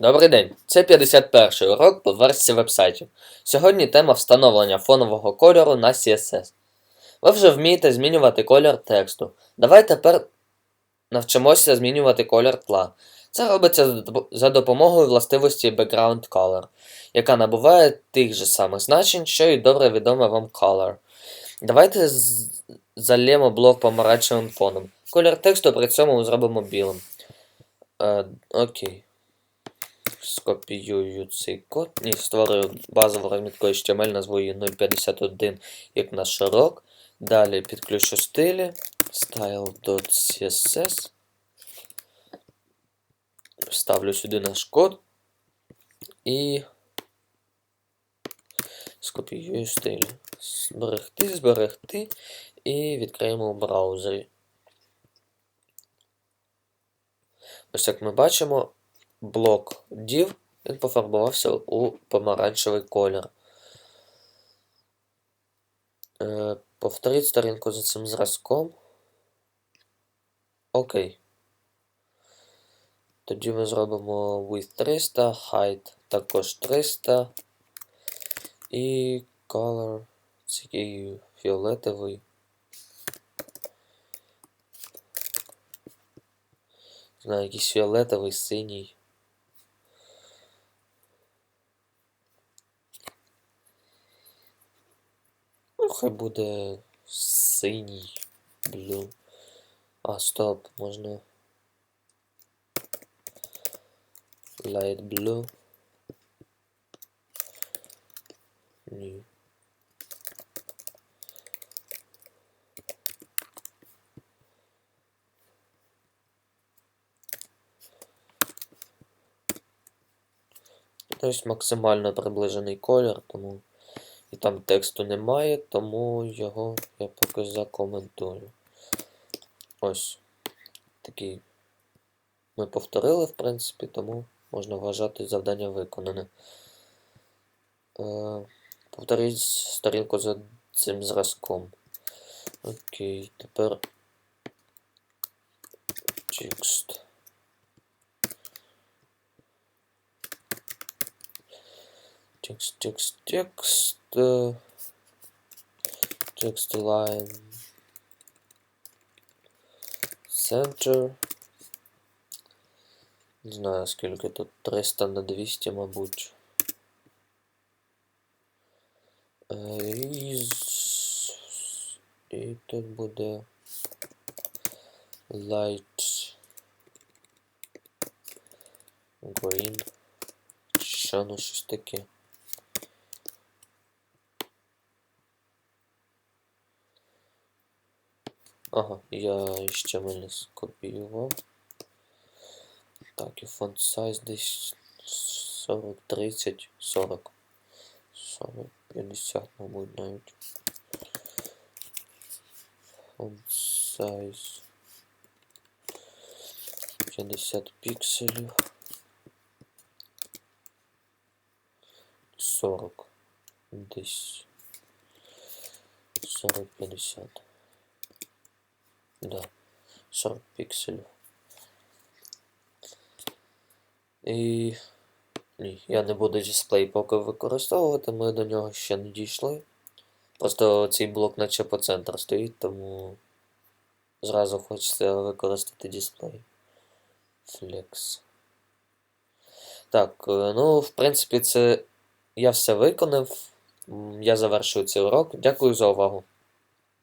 Добрий день, це 51 урок по версії вебсайтів. Сьогодні тема встановлення фонового кольору на CSS. Ви вже вмієте змінювати колір тексту. Давай тепер навчимося змінювати колір тла. Це робиться за допомогою властивості Background Color, яка набуває тих же самих значень, що і добре відоме вам Color. Давайте зальємо блок помаранчевим фоном. Колір тексту при цьому зробимо білим. Е, окей. Скопіюю цей код. Ні, створюю базову розмітку HTML, назву її 051 як на широк. Далі підключу стилі. style.css. Ставлю сюди наш код. І скопіюю стилі. Зберегти, зберегти. І відкриємо у браузері. Ось як ми бачимо, блок div він пофарбувався у помаранчевий колір. Е, повторіть сторінку за цим зразком. Окей. Тоді ми зробимо width 300, height також 300 і color такий фіолетовий. Знаю, якийсь фіолетовий, синій. Ну, хай буде синій, блю. А, стоп, можна. Light blue. Ні. Тобто максимально приближений колір, тому і там тексту немає, тому його я поки закоментую. Ось такий ми повторили, в принципі, тому можна вважати завдання виконане. Е, повторіть сторінку за цим зразком. Окей, тепер текст. Текст, текст, текст. е, Текст line. Center. Не знаю, скільки тут 300 на 200, мабуть. Е, І, з- і тут буде light green. Що ну щось таке. Ага, я ще мене скопіював. Так, і фонд size десь 40, 30, 40. 40, 50, мабуть, навіть. Фонд size 50 пікселів. 40. Десь 40-50. Да, 40 пікселів. І. Ні, я не буду дисплей поки використовувати, ми до нього ще не дійшли. Просто цей блок наче по центру стоїть, тому зразу хочеться використати дисплей. Flex. Так, е, ну, в принципі, це я все виконав. Я завершую цей урок. Дякую за увагу.